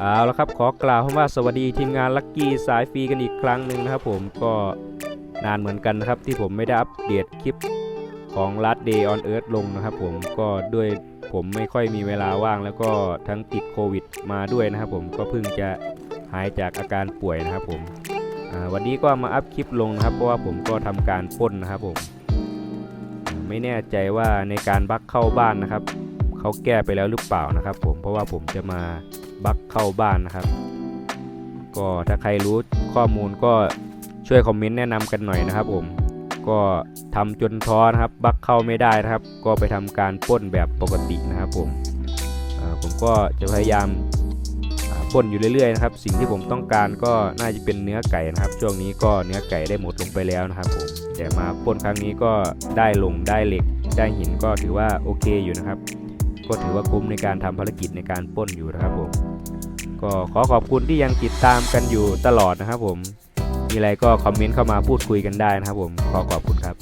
เอาละครับขอกล่าวคำว่าสวัสดีทีมงานลักกี้สายฟรีกันอีกครั้งหนึ่งนะครับผมก็นานเหมือนกันนะครับที่ผมไม่ได้อัปเดตคลิปของ Last Day on Earth ลงนะครับผมก็ด้วยผมไม่ค่อยมีเวลาว่างแล้วก็ทั้งติดโควิดมาด้วยนะครับผมก็เพิ่งจะหายจากอาการป่วยนะครับผมวันนี้ก็มาอัพคลิปลงนะครับเพราะว่าผมก็ทำการป้นนะครับผม ไม่แน่ใจว่าในการบักเข้าบ้านนะครับเขาแก้ไปแล้วหรือเปล่านะครับ ผมเพราะว่าผมจะมา บักเข้าบ้านนะครับ ก็ถ้าใครรู้ข้อมูลก็ช่วยคอมเมนต์แนะนำกันหน่อยนะครับ ผม ก็ทำจนท้อนะครับ บักเข้าไม่ได้นะครับ ก็ไปทำการป้นแบบปกตินะครับ ผมผมก็จะพยายามอ่าปล้นอยู่เรื่อยๆนะครับ สิ่งที่ผมต้องการก็น่าจะเป็นเนื้อไก่นะครับ ช่วงนี้ก็เนื้อไก่ได้หมดลงไปแล้วนะครับผมแต่มาป้นครั้งนี้ก็ได้ลงได้เหล็กได้หินก็ถือว่าโอเคอยู่นะครับ ก็ถือว่าคุ้มในการทำภารกิจในการป้นอยู่นะครับผม ก็ขอขอบคุณที่ยังติดตามกันอยู่ตลอดนะครับผม มีอะไรก็คอมเมนต์เข้ามาพูดคุยกันได้นะครับผม ขอขอบคุณครับ